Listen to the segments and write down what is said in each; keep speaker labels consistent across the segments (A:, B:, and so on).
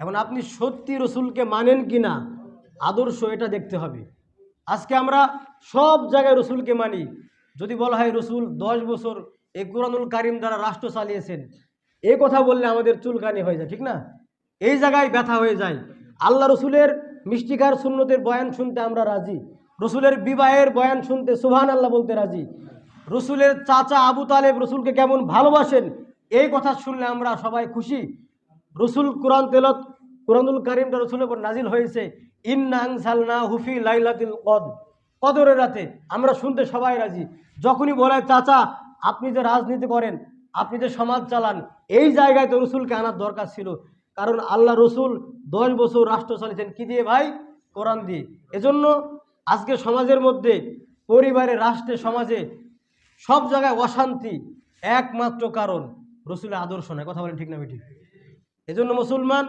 A: এখন আপনি সত্যি রসুলকে মানেন কি না, আদর্শ এটা দেখতে হবে। আজকে আমরা সব জায়গায় রসুলকে মানি। যদি বলা হয় রসুল দশ বছর এই কোরআনুল কারিম দ্বারা রাষ্ট্র চালিয়েছেন এই কথা বললে আমাদের চুলকানি হয়ে যায়, ঠিক না? এই জায়গায় ব্যথা হয়ে যায়। আল্লাহ রসুলের মিষ্টিকার সুন্নতের বয়ান শুনতে আমরা রাজি। রসুলের বিবাহের বয়ান শুনতে সুবহান আল্লাহ বলতে রাজি। রসুলের চাচা আবু তালেব রসুলকে কেমন ভালোবাসেন, এই কথা শুনলে আমরা সবাই খুশি। রসুল কোরআন তেলত, কোরআনুল কারিমটা রসুলের উপর নাজিল হয়েছে, ইন্না আনসালনা হুফি লাইলাতুল কদ কদরের রাতে আমরা শুনতে সবাই রাজি। যখনই বলে, চাচা, আপনি যে রাজনীতি করেন, আপনি যে সমাজ চালান, এই জায়গায় তো রসুলকে আনার দরকার ছিল। কারণ আল্লাহ রসুল দশ বছর রাষ্ট্র চালিয়েছেন। কি দিয়ে ভাই? কোরআন দিয়ে। এজন্য আজকে সমাজের মধ্যে, পরিবারে, রাষ্ট্রে, সমাজে সব জায়গায় অশান্তি একমাত্র কারণ রসুলের আদর্শ নয়। কথা বলেন ঠিক না ঠিক এজন্য মুসলমান,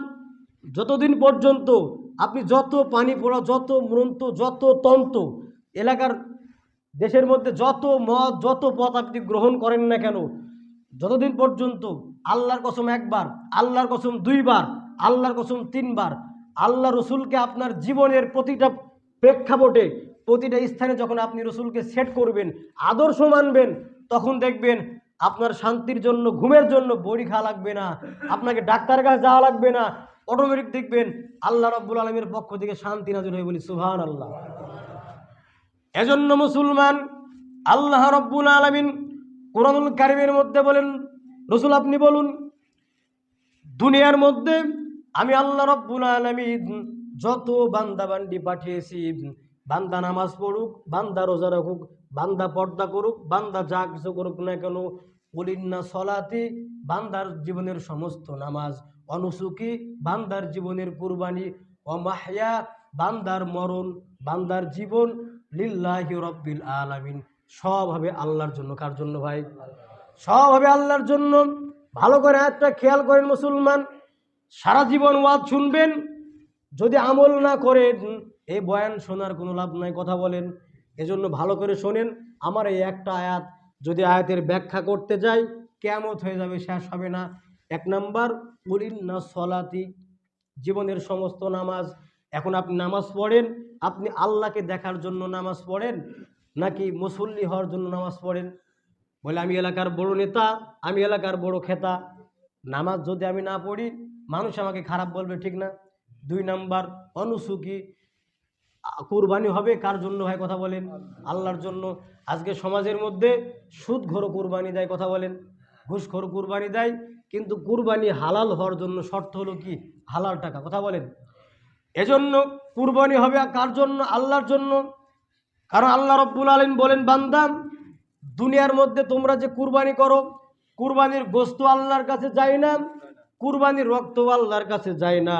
A: যতদিন পর্যন্ত আপনি যত পানি পড়া যত মন্ত্র যত তন্ত্র এলাকার দেশের মধ্যে যত মত যত পথ আপনি গ্রহণ করেন না কেন, যতদিন পর্যন্ত আল্লাহর কসম একবার, আল্লাহর কসম দুইবার, আল্লাহর কসম তিনবার, আল্লাহ রসুলকে আপনার জীবনের প্রতিটা প্রেক্ষাপটে, প্রতিটা স্থানে যখন আপনি রসুলকে সেট করবেন, আদর্শ মানবেন, তখন দেখবেন আপনার শান্তির জন্য, ঘুমের জন্য বড়ি খাওয়া লাগবে না, আপনাকে ডাক্তারের কাছে যাওয়া লাগবে না। অটোমেটিক দেখবেন, আল্লাহ রব্বুল আলমের পক্ষ থেকে শান্তি নাজর হয়ে বলি সুহান আল্লাহ এজন্য মুসলমান, আল্লাহ রব্বুল আলমিন কোরআনুল কারিমের মধ্যে বলেন, রসুল আপনি বলুন, দুনিয়ার মধ্যে আমি আল্লাহ রব্বুল আলমিন যত বান্দা বান্দি পাঠিয়েছি, বান্দা নামাজ পড়ুক, বান্দা রোজা রাখুক বান্দা পর্দা করুক, বান্দা যা কিছু করুক না কেন বলিন্না সলাতি, বান্দার জীবনের সমস্ত নামাজ অনুসুকি, বান্দার জীবনের কুরবানি অমাহিয়া বান্দার মরণ, বান্দার জীবন লিল্লাহি রব্বিল আলামিন। সব হবে আল্লাহর জন্য। কার জন্য ভাই? সব হবে আল্লাহর জন্য। ভালো করে একটা খেয়াল করেন মুসলমান। সারা জীবন ওয়াজ শুনবেন। যদি আমল না করেন এই বয়ান শোনার কোনো লাভ নাই, কথা বলেন। এজন্য ভালো করে শোনেন, আমার এই একটা আয়াত, যদি আয়াতের ব্যাখ্যা করতে যাই কেমত হয়ে যাবে, শেষ হবে না। এক নাম্বার না সলাতি জীবনের সমস্ত নামাজ। এখন আপনি নামাজ পড়েন, আপনি আল্লাহকে দেখার জন্য নামাজ পড়েন, নাকি মুসল্লি হওয়ার জন্য নামাজ পড়েন? বলে, আমি এলাকার বড় নেতা, আমি এলাকার বড় খেতা। নামাজ যদি আমি না পড়ি, মানুষ আমাকে খারাপ বলবে, ঠিক না? দুই নাম্বার অনুসুকি আ- কুরবানি হবে, কার জন্য ভাই কথা বলেন? আল্লাহর জন্য। আজকে সমাজের মধ্যে সুদ ঘর কুরবানি দেয় কথা বলেন ঘুষখোর কুরবানি দেয়, কিন্তু কুরবানি হালাল হওয়ার জন্য শর্ত হলো কি? হালাল টাকা, কথা বলেন। এজন্য কুরবানি হবে কার জন্য? আল্লাহর জন্য। কারণ আল্লাহ রব্বুল আলম বলেন বান্দাম দুনিয়ার মধ্যে তোমরা যে কুরবানি করো, কুরবানির গোস্ত আল্লাহর কাছে যায় না, কুরবানির রক্ত আল্লাহর কাছে যায় না,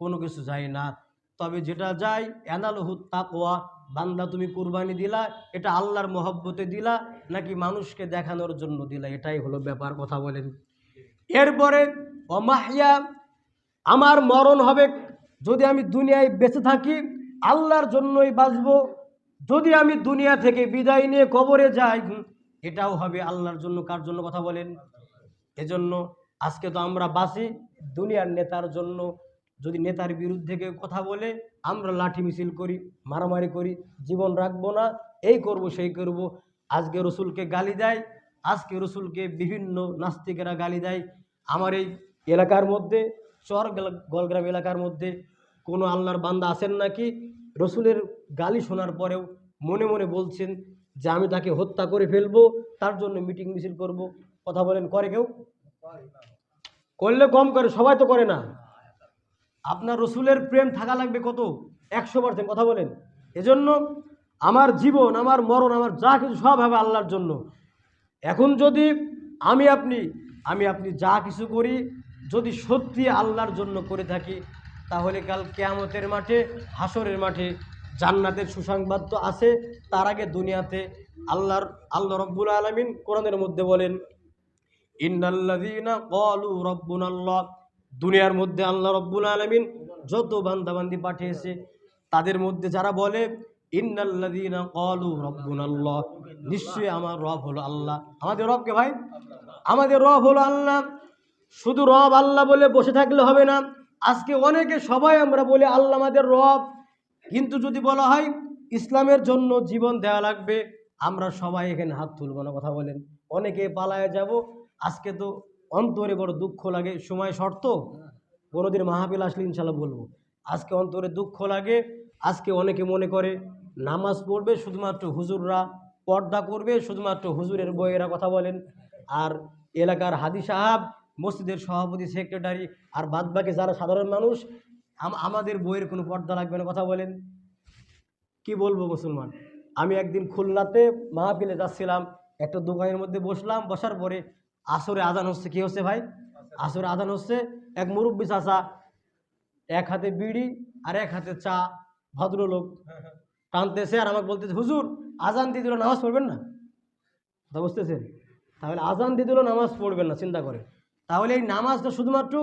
A: কোনো কিছু যায় না। তবে যেটা যাই যায়, এনালহু তাকওয়া, বান্দা তুমি কুরবানি দিলা, এটা আল্লাহর মহব্বতে দিলা, নাকি মানুষকে দেখানোর জন্য দিলা? এটাই হলো ব্যাপার, কথা বলেন। এরপরে, অমাহিয়া, আমার মরণ হবে, যদি আমি দুনিয়ায় বেঁচে থাকি, আল্লাহর জন্যই বাঁচব। যদি আমি দুনিয়া থেকে বিদায় নিয়ে কবরে যাই, এটাও হবে আল্লাহর জন্য কার জন্য, কথা বলেন? এজন্য আজকে তো আমরা বাঁচি, দুনিয়ার নেতার জন্য যদি নেতার বিরুদ্ধে কেউ কথা বলে আমরা লাঠি মিছিল করি মারামারি করি জীবন রাখব না এই করব সেই করব। আজকে রসুলকে গালি দেয় আজকে রসুলকে বিভিন্ন নাস্তিকেরা গালি দেয়। আমার এই এলাকার মধ্যে চর গেল- গলগ্রাম এলাকার মধ্যে কোনো আল্লাহর বান্দা আছেন নাকি? রসুলের গালি শোনার পরেও মনে মনে বলছেন যে আমি তাকে হত্যা করে ফেলব তার জন্য মিটিং মিছিল করব। কথা বলেন করে কেউ? করলে কম করে সবাই তো করে না। আপনার রসুলের প্রেম থাকা লাগবে কত? একশো পার্সেন্ট কথা বলেন। এজন্য আমার জীবন, আমার মরণ, আমার যা কিছু সব হবে আল্লাহর জন্য। এখন যদি আমি আপনি আমি আপনি যা কিছু করি, যদি সত্যি আল্লাহর জন্য করে থাকি, তাহলে কাল কেয়ামতের মাঠে হাসরের মাঠে জান্নাতের সুসংবাদ তো আছে, তার আগে দুনিয়াতে আল্লাহর, আল্লাহ রব্বুল আলমিন কোরআনের মধ্যে বলেন, ইন্নাল্লাযীনা ক্বালু রাব্বুনাল্লাহ দুনিয়ার মধ্যে আল্লাহ রব্বুল আলামিন যত বান্দাবান্দি পাঠিয়েছে, তাদের মধ্যে যারা বলে, ইন্নাল্লাযীনা ক্বালু রাব্বুনাল্লাহ নিশ্চয়ই আমার রব হলো আল্লাহ। আমাদের রবকে ভাই? আমাদের রব হলো আল্লাহ। শুধু রব আল্লাহ বলে বসে থাকলে হবে না। আজকে অনেকে সবাই আমরা বলি, আল্লাহ আমাদের রব কিন্তু যদি বলা হয়, ইসলামের জন্য জীবন দেওয়া লাগবে, আমরা সবাই এখানে হাত তুলব না, কথা বলেন। অনেকে পালায় যাব, আজকে তো অন্তরে বড় দুঃখ লাগে, সময় শর্ত? কোনোদিন মাহাবিল আসলে ইনশাল্লাহ বলব। আজকে অন্তরে দুঃখ লাগে, আজকে অনেকে মনে করে নামাজ পড়বে শুধুমাত্র হুজুররা, পর্দা করবে শুধুমাত্র হুজুরের বইয়েরা কথা বলেন। আর এলাকার হাদি সাহাব, মসজিদের সভাপতি, সেক্রেটারি আর বাদবাকি যারা সাধারণ মানুষ, আম- আমাদের বইয়ের কোনো পর্দা লাগবে না কথা বলেন। কি বলব মুসলমান? আমি একদিন খুলনাতে মাহফিলে যাচ্ছিলাম, একটা দোকানের মধ্যে বসলাম, বসার পরে আসরে আজান হচ্ছে কি হচ্ছে ভাই? আসরে। আজান হচ্ছে এক মুরব্বী চাচা এক হাতে বিড়ি আর এক হাতে চা ভদ্রলোক। টানতেছে আর আমাকে বলতেছে হুজুর আজান দিয়ে দিল নামাজ পড়বেন না? কথা বুঝতেছেন? তাহলে আজান দিয়ে দিল নামাজ পড়বেন না চিন্তা করে তাহলে এই নামাজটা শুধুমাত্র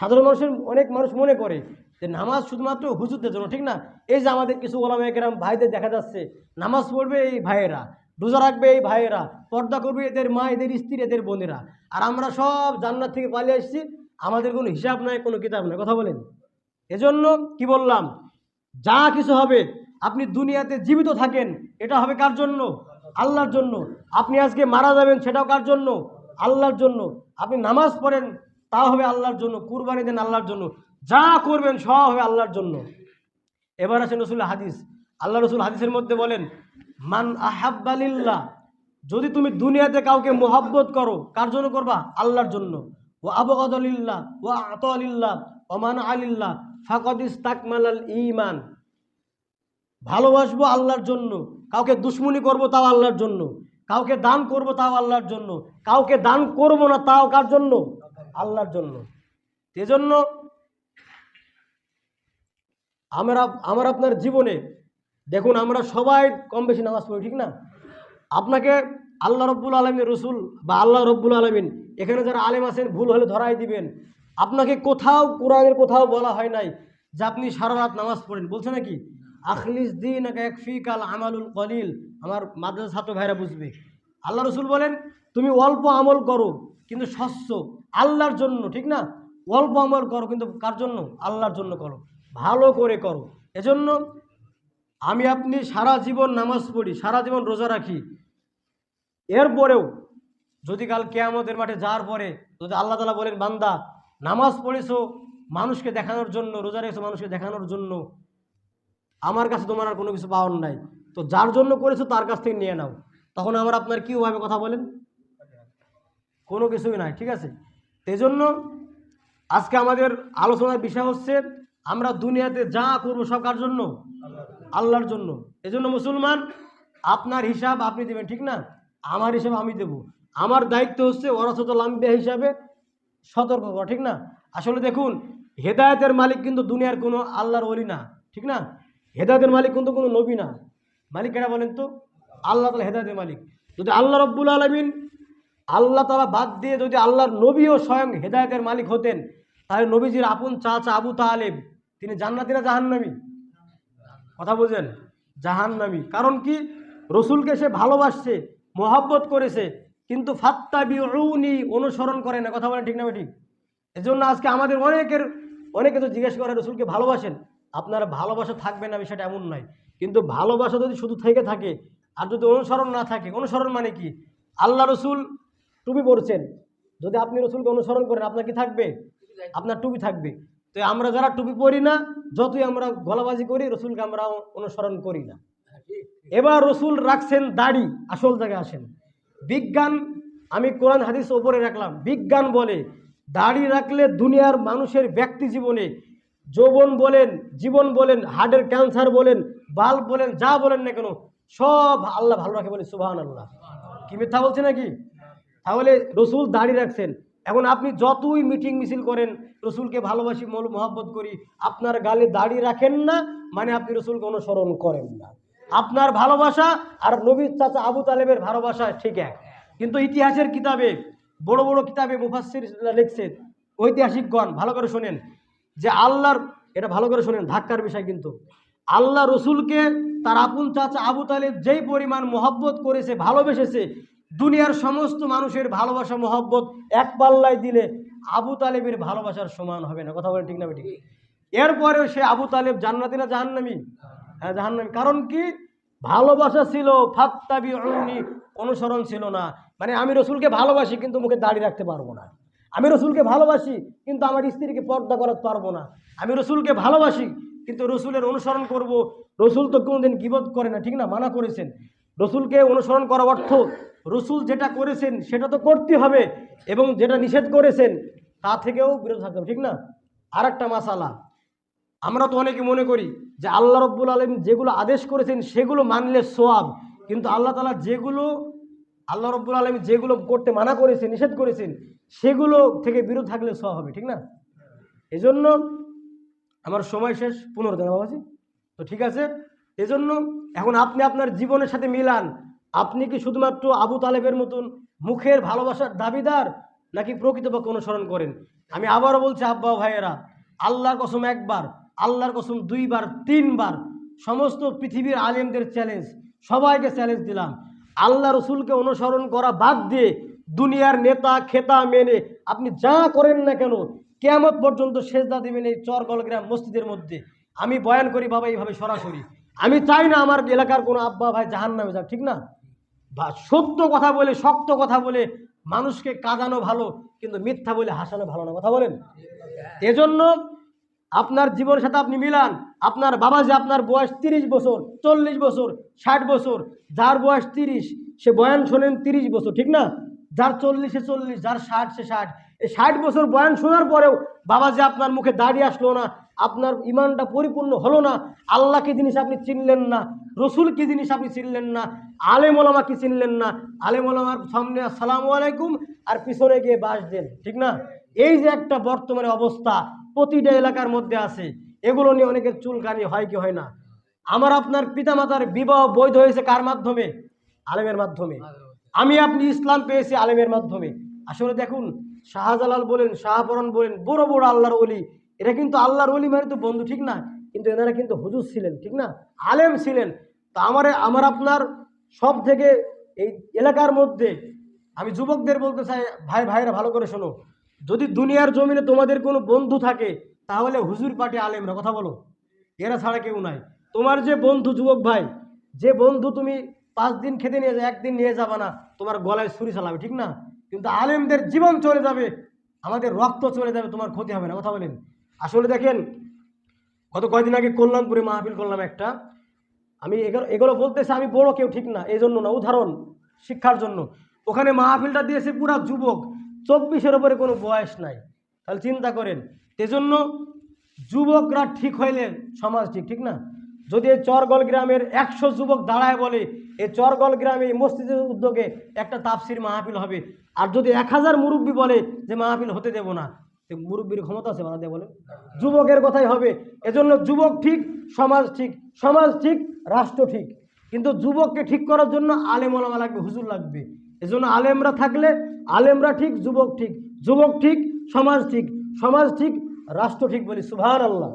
A: সাধারণ মানুষের অনেক মানুষ মনে করে যে নামাজ শুধুমাত্র হুজুরদের জন্য ঠিক না? এই যে আমাদের কিছু ওলামা একরাম ভাইদের দেখা যাচ্ছে নামাজ পড়বে এই ভাইয়েরা। রোজা রাখবে এই ভাইয়েরা, পর্দা করবে এদের মা, এদের স্ত্রী, এদের বোনেরা। আর আমরা সব জান্নাত থেকে পালিয়ে এসেছি, আমাদের কোনো হিসাব নাই, কোনো কিতাব নাই, কথা বলেন। এজন্য কি বললাম? যা কিছু হবে, আপনি দুনিয়াতে জীবিত থাকেন, এটা হবে কার জন্য? আল্লাহর জন্য। আপনি আজকে মারা যাবেন, সেটাও কার জন্য? আল্লাহর জন্য। আপনি নামাজ পড়েন তা হবে আল্লাহর জন্য। কুরবানি দেন, আল্লাহর জন্য। যা করবেন, সব হবে আল্লাহর জন্য। এবার আসেন রসুল হাদিস। আল্লাহ রসুল হাদিসের মধ্যে বলেন মান আহাব্বালিল্লাহ যদি তুমি দুনিয়াতে কাউকে মোহাব্বত করো, কার জন্য করবা? আল্লাহর জন্য। ও আবগদলিল্লাহ ও আত আতলিল্লাহ ওমান আলিল্লাহ ফাকদিস তাকমালাল ইমান ভালোবাসবো আল্লাহর জন্য। কাউকে দুশ্মনী করব তাও আল্লাহর জন্য। কাউকে দান করব তাও আল্লাহর জন্য। কাউকে দান করব না তাও কার জন্য? আল্লাহর জন্য। এজন্য আমরা আমার আপনার জীবনে দেখুন, আমরা সবাই কম বেশি নামাজ পড়ি, ঠিক না? আপনাকে আল্লাহ রব্বুল আলমীর রসুল বা আল্লাহ রব্বুল আলমিন, এখানে যারা আলেম আছেন, ভুল হলে ধরাই দিবেন। আপনাকে কোথাও, কোরআনের কোথাও বলা হয় নাই যে আপনি সারা রাত নামাজ পড়েন। বলছে নাকি? আখলিস দিন ফিকাল আমালুল কলিল। আমার মাদ্রাসা ছাত্র ভাইরা বুঝবে। আল্লাহ রসুল বলেন, তুমি অল্প আমল করো, কিন্তু স্বচ্ছ। আল্লাহর জন্য, ঠিক না? অল্প আমল করো, কিন্তু কার জন্য? আল্লাহর জন্য করো। ভালো করে করো। এজন্য আমি আপনি সারা জীবন নামাজ পড়ি, সারা জীবন রোজা রাখি। এরপরেও যদি কাল কেয়ামতের মাঠে যাওয়ার পরে যদি আল্লাহ তালা বলেন, বান্দা, নামাজ পড়েছো মানুষকে দেখানোর জন্য, রোজা রেখেছো মানুষকে দেখানোর জন্য, আমার কাছে তোমার আর কোনো কিছু পাওয়ার নাই। তো যার জন্য করেছ তার কাছ থেকে নিয়ে নাও। তখন আমার আপনার কী হবে কথা বলেন? কোনো কিছুই নাই, ঠিক আছে? এই জন্য আজকে আমাদের আলোচনার বিষয় হচ্ছে, আমরা দুনিয়াতে যা করব সব কার জন্য? আল্লাহর জন্য। এজন্য মুসলমান, আপনার হিসাব আপনি দেবেন, ঠিক না? আমার হিসাব আমি দেব। আমার দায়িত্ব হচ্ছে অরসত লাম্বিয়া হিসাবে সতর্ক করা, ঠিক না? আসলে দেখুন, হেদায়েতের মালিক কিন্তু দুনিয়ার কোনো আল্লাহর অলি না, ঠিক না? হেদায়তের মালিক কিন্তু কোনো নবী না। মালিক কেনা বলেন তো? আল্লাহ তালা হেদায়েতের মালিক। যদি আল্লাহ রব্বুল আলমিন আল্লাহ তালা বাদ দিয়ে যদি আল্লাহর নবীও স্বয়ং হেদায়তের মালিক হতেন, তাহলে নবীজির আপন চাচা আবু তালেব, তিনি জান্নাতিরা জাহান্নামী? কথা বুঝেন? জাহান্নামী। কারণ কি? রসুলকে সে ভালোবাসছে, মোহাব্বত করেছে, কিন্তু ফাত্তা বিউনি অনুসরণ করে না। কথা বলেন ঠিক না ঠিক এজন্য আজকে আমাদের অনেকের, অনেকে তো জিজ্ঞেস করে রসুলকে ভালোবাসেন। আপনার ভালোবাসা থাকবে না, বিষয়টা এমন নয়। কিন্তু ভালোবাসা যদি শুধু থেকে থাকে, আর যদি অনুসরণ না থাকে, অনুসরণ মানে কি? আল্লাহ রসুল টুপি পরছেন। যদি আপনি রসুলকে অনুসরণ করেন, আপনার কি থাকবে? আপনার টুপি থাকবে। তো আমরা যারা টুপি পরি না, যতই আমরা গলাবাজি করি, রসুলকে আমরা অনুসরণ করি না। এবার রসুল রাখছেন দাড়ি, আসল জায়গায় আসেন। বিজ্ঞান, আমি কোরআন হাদিস ওপরে রাখলাম। বিজ্ঞান বলে, দাড়ি রাখলে দুনিয়ার মানুষের ব্যক্তি জীবনে যৌবন বলেন, জীবন বলেন হার্টের ক্যান্সার বলেন বাল্ব বলেন, যা বলেন না কেন, সব আল্লাহ ভালো রাখে বলে সুবাহান আল্লাহ কি মিথ্যা বলছে নাকি? তাহলে রসুল দাড়ি রাখছেন। এখন আপনি যতই মিটিং মিছিল করেন রসুলকে ভালোবাসি মল মহব্বত করি, আপনার গালে দাড়ি রাখেন না মানে আপনি রসুলকে অনুসরণ করেন না। আপনার ভালোবাসা আর নবীর চাচা আবু তালেবের ভালোবাসা ঠিক এক। কিন্তু ইতিহাসের কিতাবে, বড় বড় কিতাবে মুফাসির লিখছে ঐতিহাসিকগণ, ভালো করে শোনেন, যে আল্লাহর, এটা ভালো করে শোনেন, ধাক্কার বিষয় কিন্তু, আল্লাহ রসুলকে তার আপন চাচা আবু তালেব যেই পরিমাণ মহব্বত করেছে, ভালোবেসেছে, দুনিয়ার সমস্ত মানুষের ভালোবাসা, মহব্বত এক পাল্লায় দিলে আবু তালেবের ভালোবাসার সমান হবে না। কথা বলেন ঠিক না ঠিক এরপরেও সে আবু তালেব জান্নাতি না জাহান্নামি? হ্যাঁ জাহান্নামি। কারণ কি? ভালোবাসা ছিল ফাত্তাবি অনুসরণ ছিল না। মানে আমি রসুলকে ভালোবাসি, কিন্তু মুখে দাঁড়িয়ে রাখতে পারব না। আমি রসুলকে ভালোবাসি, কিন্তু আমার স্ত্রীকে পর্দা করাতে পারব না। আমি রসুলকে ভালোবাসি, কিন্তু রসুলের অনুসরণ করব। রসুল তো কোনোদিন গিবত করে না, ঠিক না? মানা করেছেন। রসুলকে অনুসরণ করা অর্থ, রসুল যেটা করেছেন সেটা তো করতে হবে এবং যেটা নিষেধ করেছেন, তা থেকেও বিরত থাকতে হবে, ঠিক না? আর একটা মাসালা। আমরা তো অনেকে মনে করি যে আল্লাহ রব্বুল আলম যেগুলো আদেশ করেছেন সেগুলো মানলে সোয়াব কিন্তু আল্লাহ তালা যেগুলো, আল্লাহ রব্বুল আলম যেগুলো করতে মানা করেছেন, নিষেধ করেছেন, সেগুলো থেকে বিরত থাকলে সোয়াব হবে, ঠিক না? এজন্য আমার সময় শেষ পনেরো দিন বাবাজি তো ঠিক আছে? এজন্য এখন আপনি আপনার জীবনের সাথে মিলান। আপনি কি শুধুমাত্র আবু তালেবের মতন মুখের ভালোবাসার দাবিদার, নাকি প্রকৃতপক্ষে অনুসরণ করেন? আমি আবারও বলছি, আব্বা ভাইয়েরা, আল্লাহর কসম একবার, আল্লাহর কসম দুইবার, তিনবার সমস্ত পৃথিবীর আলেমদের চ্যালেঞ্জ সবাইকে চ্যালেঞ্জ দিলাম। আল্লাহ রসুলকে অনুসরণ করা বাদ দিয়ে দুনিয়ার নেতা, খেতা, মেনে আপনি যা করেন না কেন, কেয়ামত পর্যন্ত সেজদা দেবেন এই চর গলগ্রাম মসজিদের মধ্যে। আমি বয়ান করি, বাবা, এইভাবে সরাসরি। আমি চাই না আমার এলাকার কোনো আব্বা ভাই জাহান নামে যাক, ঠিক না? বা সত্য কথা বলে, শক্ত কথা বলে মানুষকে কাঁদানো ভালো, কিন্তু মিথ্যা বলে হাসানো ভালো না, কথা বলেন? এজন্য আপনার জীবনের সাথে আপনি মিলান। আপনার বাবা যে আপনার বয়স তিরিশ বছর, চল্লিশ বছর, ষাট বছর, যার বয়স তিরিশ, সে বয়ান শোনেন তিরিশ বছর, ঠিক না? যার চল্লিশে চল্লিশ, যার ষাট সে ষাট, এই ষাট বছর বয়ান শোনার পরেও বাবা যে আপনার মুখে দাঁড়িয়ে আসলো না আপনার ইমানটা পরিপূর্ণ হলো না আল্লাহ কি জিনিস আপনি চিনলেন না রসুল কি জিনিস আপনি চিনলেন না আলেম ওলামা কি চিনলেন না আলেম ওলামার সামনে আসসালামু আলাইকুম আর পিছনে গিয়ে বাস দেন, ঠিক না? এই যে একটা বর্তমানে অবস্থা প্রতিটা এলাকার মধ্যে আছে, এগুলো নিয়ে অনেকের চুলকানি হয় কি হয় না? আমার আপনার পিতামাতার বিবাহ বৈধ হয়েছে কার মাধ্যমে? আলেমের মাধ্যমে। আমি আপনি ইসলাম পেয়েছি আলেমের মাধ্যমে। আসলে দেখুন, শাহজালাল বলেন, শাহপরণ বলেন, বড় বড় আল্লাহর অলি এটা কিন্তু আল্লাহর অলি মানে তো বন্ধু, ঠিক না? কিন্তু এনারা কিন্তু হুজুর ছিলেন, ঠিক না? আলেম ছিলেন। তা আমার আমার আপনার সব থেকে এই এলাকার মধ্যে আমি যুবকদের বলতে চাই, ভাই, ভাইরা ভালো করে শোনো। যদি দুনিয়ার জমিনে তোমাদের কোনো বন্ধু থাকে, তাহলে হুজুর পার্টি আলেমরা, কথা বলো। এরা ছাড়া কেউ নাই। তোমার যে বন্ধু যুবক ভাই, যে বন্ধু তুমি পাঁচ দিন খেতে নিয়ে যাবে, একদিন নিয়ে যাবে না, তোমার গলায় ছুরি চালাবে, ঠিক না? কিন্তু আলেমদের জীবন চলে যাবে, আমাদের রক্ত চলে যাবে, তোমার ক্ষতি হবে না, কথা বলেন। আসলে দেখেন, গত কয়দিন আগে কল্যাণপুরে মাহফিল করলাম একটা। আমি এগুলো এগুলো বলতেছে আমি বড় কেউ ঠিক না এই জন্য না, উদাহরণ, শিক্ষার জন্য। ওখানে মাহফিলটা দিয়েছে পুরা যুবক, চব্বিশের ওপরে কোনো বয়স নাই। তাহলে চিন্তা করেন, এজন্য যুবকরা ঠিক হইলে সমাজ ঠিক ঠিক না? যদি এই চরগল গ্রামের একশো যুবক দাঁড়ায় বলে, এই চরগল গ্রামে মসজিদের উদ্যোগে একটা তাপসির মাহফিল হবে। আর যদি এক হাজার মুরব্বী বলে যে মাহফিল হতে দেব না তো মুরব্বীর ক্ষমতা আছে বাধা দেয় বলে। যুবকের কথাই হবে। এজন্য যুবক ঠিক, সমাজ ঠিক সমাজ ঠিক, রাষ্ট্র ঠিক। কিন্তু যুবককে ঠিক করার জন্য আলেম ওলামা লাগবে, হুজুর লাগবে। এজন্য আলেমরা থাকলে আলেমরা ঠিক, যুবক ঠিক। যুবক ঠিক, সমাজ ঠিক সমাজ ঠিক, রাষ্ট্র ঠিক বলি সুভান আল্লাহ